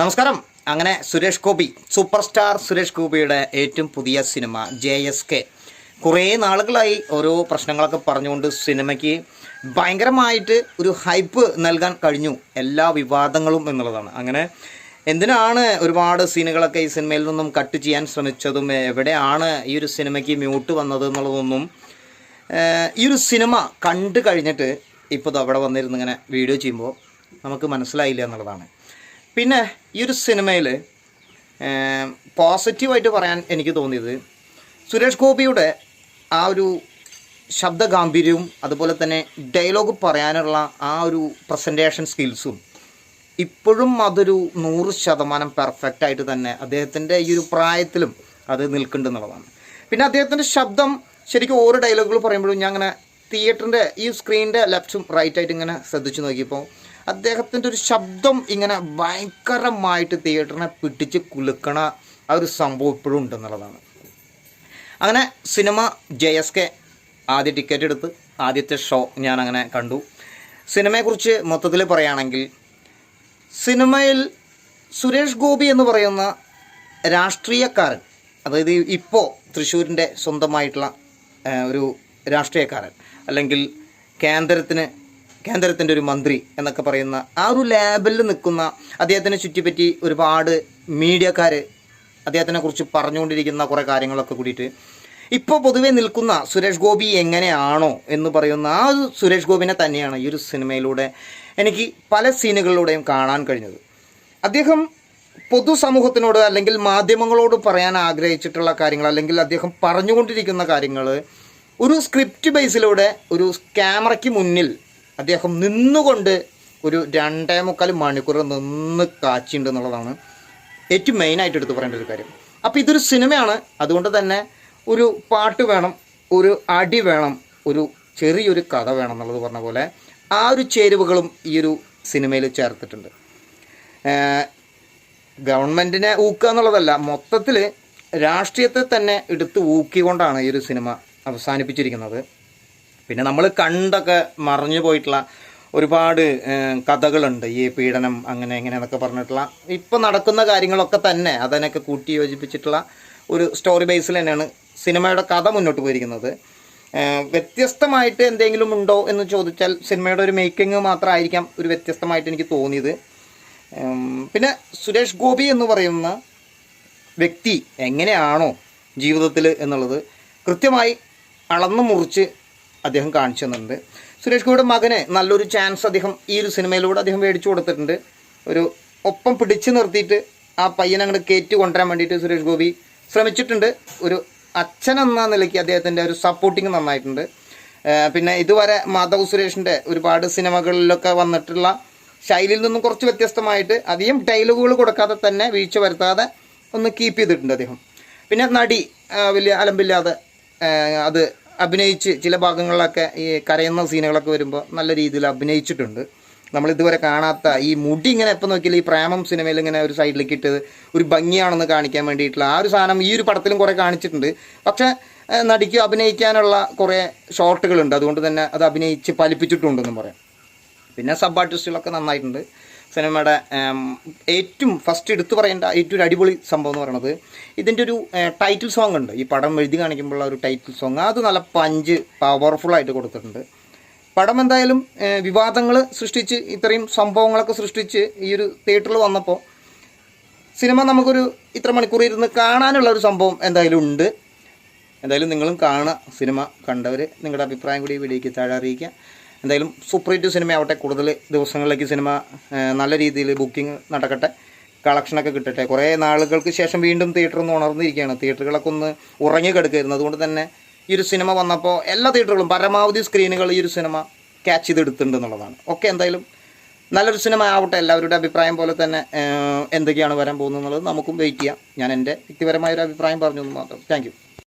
നമസ്കാരം. അങ്ങനെ Suresh Gopi super star Suresh ഗോപിയുടെ ഏറ്റവും പുതിയ സിനിമ ജെ എസ് കെ. കുറേ നാളുകളായി ഓരോ പ്രശ്നങ്ങളൊക്കെ പറഞ്ഞുകൊണ്ട് സിനിമയ്ക്ക് ഭയങ്കരമായിട്ട് ഒരു ഹൈപ്പ് നൽകാൻ കഴിഞ്ഞു. എല്ലാ വിവാദങ്ങളും എന്നുള്ളതാണ്. അങ്ങനെ എന്തിനാണ് ഒരുപാട് സീനുകളൊക്കെ ഈ സിനിമയിൽ നിന്നും കട്ട് ചെയ്യാൻ ശ്രമിച്ചതും എവിടെയാണ് ഈ ഒരു സിനിമയ്ക്ക് മ്യൂട്ട് വന്നത് എന്നുള്ളതൊന്നും ഈ ഒരു സിനിമ കണ്ടു കഴിഞ്ഞിട്ട് ഇപ്പോൾ അവിടെ വന്നിരുന്ന് ഇങ്ങനെ വീഡിയോ ചെയ്യുമ്പോൾ നമുക്ക് മനസ്സിലായില്ല എന്നുള്ളതാണ്. പിന്നെ ഈ ഒരു സിനിമയിൽ പോസിറ്റീവായിട്ട് പറയാൻ എനിക്ക് തോന്നിയത് സുരേഷ് ഗോപിയുടെ ആ ഒരു ശബ്ദ ഗാംഭീര്യവും അതുപോലെ തന്നെ ഡയലോഗ് പറയാനുള്ള ആ ഒരു പ്രസന്റേഷൻ സ്കിൽസും ഇപ്പോഴും അതൊരു നൂറ് ശതമാനം പെർഫെക്റ്റായിട്ട് തന്നെ അദ്ദേഹത്തിന്റെ ഈ ഒരു പ്രായത്തിലും അത് നിൽക്കുന്നുണ്ടെന്നുള്ളതാണ് പിന്നെ അദ്ദേഹത്തിന്റെ ശബ്ദം ശരിക്കും ഓരോ ഡയലോഗുകൾ പറയുമ്പോഴും ഞാൻ അങ്ങനെ തിയേറ്ററിന്റെ ഈ സ്ക്രീനിന്റെ ലെഫ്റ്റും റൈറ്റായിട്ട് ഇങ്ങനെ ശ്രദ്ധിച്ചു നോക്കിയപ്പോൾ അദ്ദേഹത്തിന്റെ ഒരു ശബ്ദം ഇങ്ങനെ ഭയങ്കരമായിട്ട് തിയേറ്ററിനെ പിടിച്ച് കുലുക്കണ ആ ഒരു സംഭവം ഇപ്പോഴും ഉണ്ടെന്നുള്ളതാണ്. അങ്ങനെ സിനിമ ജെ എസ് കെ ആദ്യ ടിക്കറ്റ് എടുത്ത് ആദ്യത്തെ ഷോ ഞാൻ അങ്ങനെ കണ്ടു. സിനിമയെക്കുറിച്ച് മൊത്തത്തിൽ പറയുകയാണെങ്കിൽ സിനിമയിൽ സുരേഷ് ഗോപി എന്ന് പറയുന്ന രാഷ്ട്രീയക്കാരൻ അതായത് ഇപ്പോൾ തൃശ്ശൂരിന്റെ സ്വന്തമായിട്ടുള്ള ഒരു രാഷ്ട്രീയക്കാരൻ അല്ലെങ്കിൽ കേന്ദ്രത്തിന് കേന്ദ്രത്തിന്റെ ഒരു മന്ത്രി എന്നൊക്കെ പറയുന്ന ആ ഒരു ലേബലിൽ നിൽക്കുന്ന അദ്ദേഹത്തിനെ ചുറ്റിപ്പറ്റി ഒരുപാട് മീഡിയക്കാർ അദ്ദേഹത്തിനെ കുറിച്ച് പറഞ്ഞുകൊണ്ടിരിക്കുന്ന കുറേ കാര്യങ്ങളൊക്കെ കൂടിയിട്ട് ഇപ്പോൾ പൊതുവേ നിൽക്കുന്ന സുരേഷ് ഗോപി എങ്ങനെയാണോ എന്ന് പറയുന്ന ആ ഒരു സുരേഷ് ഗോപിനെ തന്നെയാണ് ഈ ഒരു സിനിമയിലൂടെ എനിക്ക് പല സീനുകളിലൂടെയും കാണാൻ കഴിഞ്ഞത്. അദ്ദേഹം പൊതുസമൂഹത്തിനോട് അല്ലെങ്കിൽ മാധ്യമങ്ങളോട് പറയാൻ ആഗ്രഹിച്ചിട്ടുള്ള കാര്യങ്ങൾ അല്ലെങ്കിൽ അദ്ദേഹം പറഞ്ഞുകൊണ്ടിരിക്കുന്ന കാര്യങ്ങൾ ഒരു സ്ക്രിപ്റ്റ് ബേസിലൂടെ ഒരു ക്യാമറയ്ക്ക് മുന്നിൽ അദ്ദേഹം നിന്നുകൊണ്ട് ഒരു രണ്ടേ മുക്കാൽ മണിക്കൂർ നിന്ന് കാച്ചിണ്ട് എന്നുള്ളതാണ് ഏറ്റവും മെയിനായിട്ട് എടുത്ത് പറയേണ്ട ഒരു കാര്യം. അപ്പോൾ ഇതൊരു സിനിമയാണ്. അതുകൊണ്ട് തന്നെ ഒരു പാട്ട് വേണം ഒരു അടി വേണം ഒരു ചെറിയൊരു കഥ വേണം എന്നുള്ളത് പറഞ്ഞ പോലെ ആ ഒരു ചേരുവകളും ഈ ഒരു സിനിമയിൽ ചേർത്തിട്ടുണ്ട്. ഗവൺമെന്റിനെ ഊക്കുക എന്നുള്ളതല്ല മൊത്തത്തിൽ രാഷ്ട്രീയത്തെ തന്നെ എടുത്ത് ഊക്കിക്കൊണ്ടാണ് ഈ ഒരു സിനിമ അവസാനിപ്പിച്ചിരിക്കുന്നത്. പിന്നെ നമ്മൾ കണ്ടൊക്കെ മറിഞ്ഞു പോയിട്ടുള്ള ഒരുപാട് കഥകളുണ്ട്. ഈ പീഡനം അങ്ങനെ എങ്ങനെയെന്നൊക്കെ പറഞ്ഞിട്ടുള്ള. ഇപ്പം നടക്കുന്ന കാര്യങ്ങളൊക്കെ തന്നെ അതിനൊക്കെ കൂട്ടി യോജിപ്പിച്ചിട്ടുള്ള ഒരു സ്റ്റോറി ബേസിൽ തന്നെയാണ് സിനിമയുടെ കഥ മുന്നോട്ട് പോയിരിക്കുന്നത്. വ്യത്യസ്തമായിട്ട് എന്തെങ്കിലും ഉണ്ടോ എന്ന് ചോദിച്ചാൽ സിനിമയുടെ ഒരു മേക്കിംഗ് മാത്രമായിരിക്കാം ഒരു വ്യത്യസ്തമായിട്ട് എനിക്ക് തോന്നിയത്. പിന്നെ സുരേഷ് ഗോപി എന്ന് പറയുന്ന വ്യക്തി എങ്ങനെയാണോ ജീവിതത്തിൽ എന്നുള്ളത് കൃത്യമായി അളന്നു മുറിച്ച് അദ്ദേഹം കാണിച്ചു തന്നിട്ടുണ്ട് സുരേഷ് ഗോപിയുടെ മകന് നല്ലൊരു ചാൻസ് അദ്ദേഹം ഈ ഒരു സിനിമയിലൂടെ അദ്ദേഹം മേടിച്ചു കൊടുത്തിട്ടുണ്ട്. ഒരു ഒപ്പം പിടിച്ചു നിർത്തിയിട്ട് ആ പയ്യനെ അങ്ങോട്ട് കയറ്റി കൊണ്ടുവരാൻ വേണ്ടിയിട്ട് സുരേഷ് ഗോപി ശ്രമിച്ചിട്ടുണ്ട്. ഒരു അച്ഛൻ എന്ന നിലയ്ക്ക് അദ്ദേഹത്തിന്റെ ഒരു സപ്പോർട്ടിങ് നന്നായിട്ടുണ്ട്. പിന്നെ ഇതുവരെ മാധവ് സുരേഷിന്റെ ഒരുപാട് സിനിമകളിലൊക്കെ വന്നിട്ടുള്ള ശൈലിയിൽ നിന്നും കുറച്ച് വ്യത്യസ്തമായിട്ട് അധികം ഡയലോഗുകൾ കൊടുക്കാതെ തന്നെ വീഴ്ച വരുത്താതെ ഒന്ന് കീപ്പ് ചെയ്തിട്ടുണ്ട് അദ്ദേഹം. പിന്നെ നടി വലിയ അലമ്പില്ലാതെ അത് അഭിനയിച്ച് ചില ഭാഗങ്ങളിലൊക്കെ ഈ കരയുന്ന സീനുകളൊക്കെ വരുമ്പോൾ നല്ല രീതിയിൽ അഭിനയിച്ചിട്ടുണ്ട്. നമ്മൾ ഇതുവരെ കാണാത്ത ഈ മുടി ഇങ്ങനെ എപ്പോൾ നോക്കിയാലും ഈ പ്രേമം സിനിമയിൽ ഇങ്ങനെ ഒരു സൈഡിലേക്ക് ഇട്ടത് ഒരു ഭംഗിയാണെന്ന് കാണിക്കാൻ വേണ്ടിയിട്ടുള്ള ആ ഒരു സാധനം ഈ ഒരു പടത്തിലും കുറേ കാണിച്ചിട്ടുണ്ട്. പക്ഷേ നടിക്ക് അഭിനയിക്കാനുള്ള കുറേ ഷോർട്ടുകളുണ്ട് അതുകൊണ്ട് തന്നെ അത് അഭിനയിച്ച് ഫലിപ്പിച്ചിട്ടുണ്ടെന്നും പറയാം. പിന്നെ സബ് ആർട്ടിസ്റ്റുകളൊക്കെ നന്നായിട്ടുണ്ട്. സിനിമയുടെ ഏറ്റവും ഫസ്റ്റ് എടുത്തു പറയേണ്ട ഏറ്റവും ഒരു അടിപൊളി സംഭവം എന്ന് പറയുന്നത് ഇതിന്റെ ഒരു ടൈറ്റിൽ സോങ് ഉണ്ട്. ഈ പടം എഴുതി കാണിക്കുമ്പോഴുള്ള ഒരു ടൈറ്റിൽ സോങ് അത് നല്ല പഞ്ച് പവർഫുള്ളായിട്ട് കൊടുത്തിട്ടുണ്ട്. പടം എന്തായാലും വിവാദങ്ങൾ സൃഷ്ടിച്ച് ഇത്രയും സംഭവങ്ങളൊക്കെ സൃഷ്ടിച്ച് ഈ ഒരു തിയേറ്ററിൽ വന്നപ്പോൾ സിനിമ നമുക്കൊരു ഇത്ര മണിക്കൂർ ഇരുന്ന് കാണാനുള്ള ഒരു സംഭവം എന്തായാലും ഉണ്ട്. എന്തായാലും നിങ്ങളും കാണുക. സിനിമ കണ്ടവർ നിങ്ങളുടെ അഭിപ്രായം കൂടി വീഡിയോയ്ക്ക് താഴെ അറിയിക്കുക. എന്തായാലും സൂപ്പർ ഹിറ്റ് സിനിമ ആവട്ടെ. കൂടുതൽ ദിവസങ്ങളിലേക്ക് സിനിമ നല്ല രീതിയിൽ ബുക്കിംഗ് നടക്കട്ടെ. കളക്ഷനൊക്കെ കിട്ടട്ടെ. കുറേ നാളുകൾക്ക് ശേഷം വീണ്ടും തിയേറ്റർ ഒന്ന് ഉണർന്നിരിക്കുകയാണ്. തിയേറ്ററുകളൊക്കെ ഒന്ന് ഉറങ്ങി കിടക്കുകയായിരുന്നു. അതുകൊണ്ട് തന്നെ ഈ ഒരു സിനിമ വന്നപ്പോൾ എല്ലാ തിയേറ്ററുകളും പരമാവധി സ്ക്രീനുകൾ ഈ ഒരു സിനിമ ക്യാച്ച് ചെയ്തെടുത്തിട്ടുണ്ട് എന്നുള്ളതാണ്. ഓക്കെ എന്തായാലും നല്ലൊരു സിനിമ ആവട്ടെ. എല്ലാവരുടെ അഭിപ്രായം പോലെ തന്നെ എന്തൊക്കെയാണ് വരാൻ പോകുന്നത് എന്നുള്ളത് നമുക്കും വെയിറ്റ് ചെയ്യാം. ഞാൻ എന്റെ വ്യക്തിപരമായ ഒരു അഭിപ്രായം പറഞ്ഞു എന്ന് മാത്രം. താങ്ക്